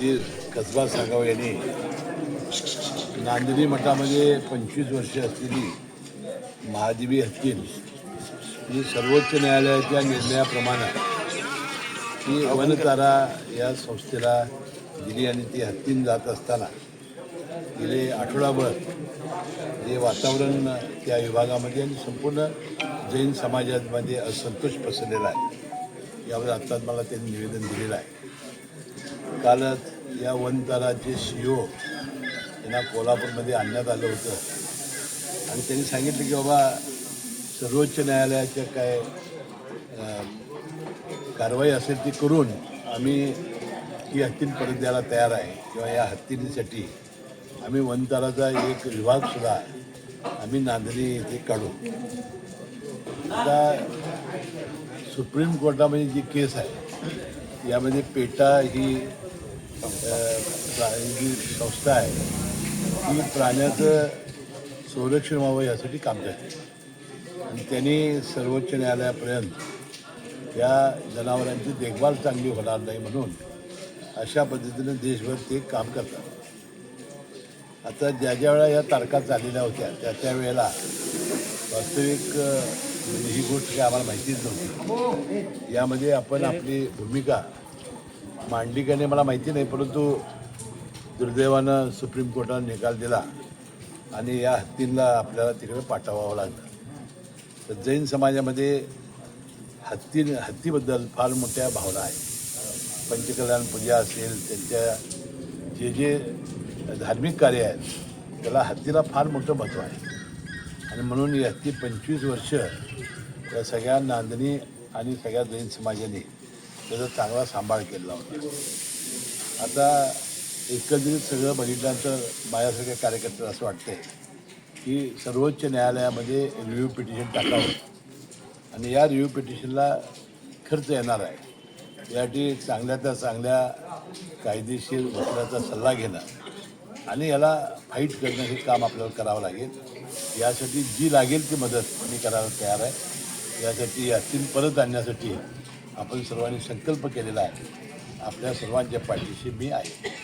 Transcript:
ती कसबा सागाव यांनी नांदणी मठामध्ये पंचवीस वर्ष असलेली महादेवी हत्तीन ही सर्वोच्च न्यायालयाच्या निर्णयाप्रमाणे ती अवनतारा या संस्थेला दिली आणि ती हत्तीन जात असताना गेले आठवडाभर हे वातावरण त्या विभागामध्ये आणि संपूर्ण जैन समाजामध्ये असंतोष पसरलेला आहे. यावर आत्ताच मला त्यांनी निवेदन दिलेलं आहे. कालच या वनताराचे ओ त्यांना कोल्हापूरमध्ये आणण्यात आलं होतं. आणि त्यांनी सांगितलं की बाबा सर्वोच्च न्यायालयाच्या काय कारवाई असेल ती करून आम्ही ही हत्तीं परत द्यायला तयार आहे. किंवा या हत्तीसाठी आम्ही वनताराचा एक विभागसुद्धा आम्ही नांदणी इथे काढू. आता सुप्रीम कोर्टामध्ये जी केस आहे यामध्ये पेटा ही जी संस्था आहे ती प्राण्याचं संरक्षण व्हावं यासाठी काम करते. आणि त्यांनी सर्वोच्च न्यायालयापर्यंत या जनावरांची देखभाल चांगली होणार नाही म्हणून अशा पद्धतीनं देशभर ते काम करतात. आता ज्या ज्या वेळा या तारखा चाललेल्या होत्या त्या त्या वेळेला वास्तविक म्हणजे ही गोष्ट काही आम्हाला माहितीच नव्हती. यामध्ये आपण आपली भूमिका मांडली का नाही मला माहिती नाही परंतु दुर्दैवानं सुप्रीम कोर्टानं निकाल दिला आणि या हत्तींना आपल्याला तिकडे पाठवावं लागलं. तर जैन समाजामध्ये हत्ती हत्तीबद्दल फार मोठ्या भावना आहेत. पंचकल्याण पूजा असेल त्यांच्या जे जे धार्मिक कार्य आहेत त्याला हत्तीला फार मोठं महत्त्व आहे. आणि म्हणून ही हत्ती पंचवीस वर्ष या सगळ्या नांदणी आणि सगळ्या जैन समाजाने त्याचा चांगला सांभाळ केला होता. आता एकंदरीत सगळं बघितल्यानंतर माझ्यासारख्या कार्यकर्त्याला असं वाटतंय की सर्वोच्च न्यायालयामध्ये रिव्ह्यू पिटिशन टाकावं. आणि या रिव्ह्यू पिटिशनला खर्च येणार आहे. यासाठी चांगल्या त्या चांगल्या कायदेशीर वकिलाचा सल्ला घेणं आणि याला फाईट करणं हे काम आपल्याला करावं लागेल. यासाठी जी लागेल ती मदत मी करायला तयार आहे. यासाठी यातील परत आणण्यासाठी आपण सर्वांनी संकल्प केलेला आहे. आपल्या सर्वांच्या पाठीशी मी आहे.